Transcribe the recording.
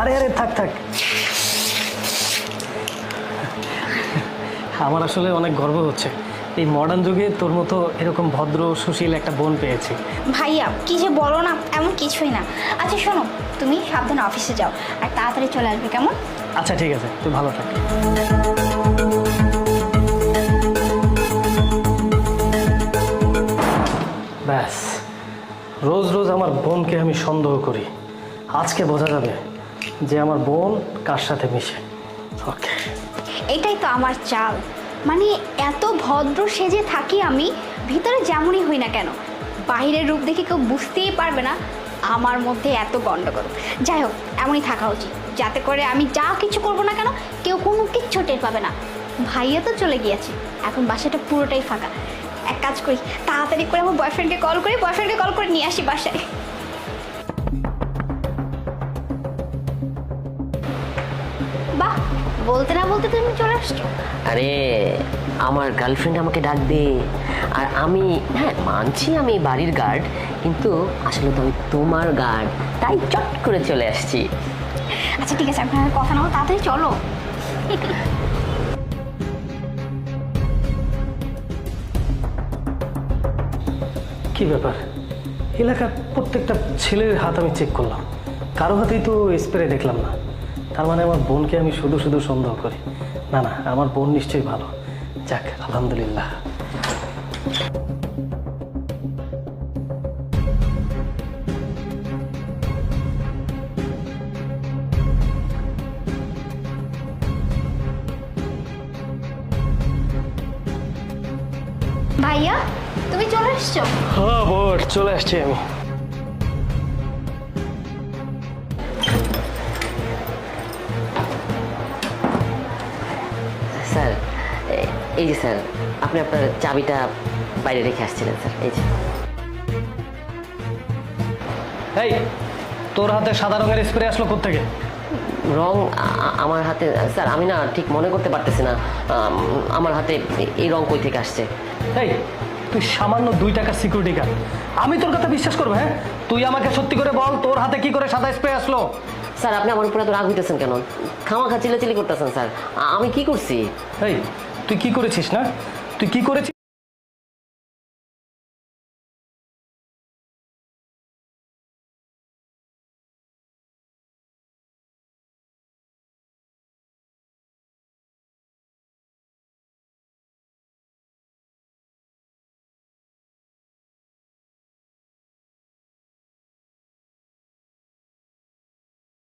আরে আরে থাক থাক। আমার আসলে অনেক গর্ব হচ্ছে। এই মডার্ন যুগে তোর মতো এরকম ভদ্র সুশীল একটা বোন পেয়েছি। ভাইয়া কি যে বলো না এমন কিছুই না। আচ্ছা শোনো তুমি সাবধানে অফিসে যাও আর তাড়াতাড়ি চলে আসবে কেমন? আচ্ছা ঠিক আছে তুই ভালো থাক। ব্যাস রোজ রোজ আমার বোনকে আমি সন্দেহ করি। আজকে বোঝা যাবে যে আমার বোন কার সাথে মিশে। ওকে এটাই তো আমার চাল। মানে এত ভদ্র সেজে থাকি আমি, ভিতরে যেমনই হই না কেন, বাইরের রূপ দেখে কেউ বুঝতেই পারবে না আমার মধ্যে এত গণ্ডগোল যাই হোক, এমনই থাকা উচিত, যাতে করে আমি যা কিছু করব না কেন, কেউ কোনো কিচ্ছু টের পাবে না। ভাইয়া তো চলে গিয়েছে, এখন বাসাটা পুরোটাই ফাঁকা। এক কাজ করি, তাড়াতাড়ি করে আমার বয়ফ্রেন্ডকে কল করি বয়ফ্রেন্ডকে কল করে নিয়ে আসি বাসায়। বলতে না বলতে তুমি চলে আসছো? আরে আমার গার্লফ্রেন্ড আমাকে ডাক দে। আর আমি হ্যাঁ মানছি আমি বাড়ির গার্ড কিন্তু আসলে তো আমি তোমার গার্ড তাই চট করে চলে আসছি। আচ্ছা ঠিক আছে আপনার কথা না তাড়াতাড়ি চলো। কি ব্যাপার? এলাকার প্রত্যেকটা ছেলের হাত আমি চেক করলাম। কারও হাতেই তো স্প্রে দেখলাম না। তার মানে আমার বোনকে আমি শুধু শুধু সন্দেহ করি। না না আমার বোন নিশ্চয়ই ভালো। যাক আলহামদুলিল্লাহ। ভাইয়া তুমি চলে এসছো? হ্যাঁ চলে আসছি আমি। স্যার এই যে স্যার আপনি আপনার চাবিটা বাইরে রেখে আসছিলেন স্যার এই যে। এই তোর হাতে সাদা রঙের স্প্রে আসলো কোথেকে রং আমার হাতে স্যার আমি না ঠিক মনে করতে পারতেছি না আমার হাতে এই রং কই থেকে আসছে? এই তুই সামান্য দুই টাকার সিকিউরিটি গার্ড আমি তোর কথা বিশ্বাস করব হ্যাঁ? তুই আমাকে সত্যি করে বল তোর হাতে কি করে সাদা স্প্রে আসলো? স্যার, আপনি আমার উপরে এত রাগ হইতেছেন কেন? খামাখা চিলাচিলি করতেছেন, স্যার। আমি কি করছি? তুই কি করেছিস না? তুই কি করেছিস?